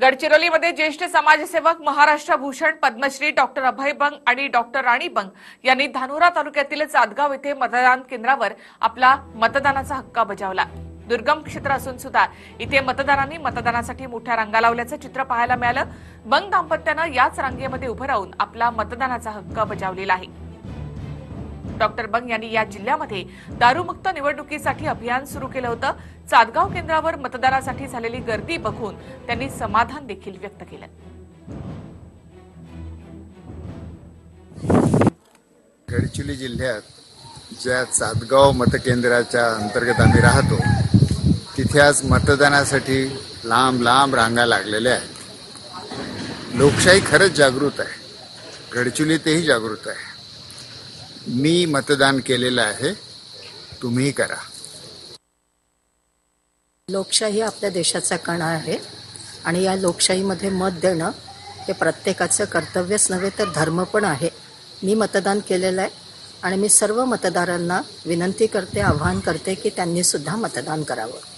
गडचिरोलीमध्ये ज्येष्ठ समाजसेवक महाराष्ट्र भूषण पद्मश्री डॉक्टर अभय बंग आणि डॉक्टर राणी बंग यांनी धानोरा तालुक्यातील चादगाव येथे मतदान केंद्रावर आपला मतदानाचा हक्क बजावला. दुर्गम क्षेत्र असून सुद्धा इथे मतदारांनी मतदानासाठी मोठ्या रांगा लावल्याचं चित्र पाहायला मिळालं. बंग दाम्पत्यानं याच रांगेमध्ये उभं राहून आपला मतदानाचा हक्क बजावलेला आहे. डॉक्टर बंग यांनी या जिल्ह्यामध्ये दारूमुक्त निवडणुकीसाठी अभियान सुरू केलं होतं. चादगाव केंद्रावर मतदानासाठी झालेली गर्दी बघून त्यांनी समाधान देखील व्यक्त केलं. गडचिरोली जिल्ह्यात ज्या चादगाव मतकेंद्राच्या अंतर्गत आम्ही राहतो तिथे आज मतदानासाठी लांब लांब रांगा लागलेल्या आहेत. लोकशाही खरंच जागृत आहे. गडचिरोलीतही जागृत आहे. मी मतदान केलेलं आहे तुम्ही करा. लोकशाही आपल्या देशाचा कणा आहे आणि या लोकशाहीमध्ये मत देणं हे प्रत्येकाचं कर्तव्यच नव्हे तर धर्म पण आहे. मी मतदान केलेलं आहे आणि मी सर्व मतदारांना विनंती करते आवाहन करते की त्यांनीसुद्धा मतदान करावं.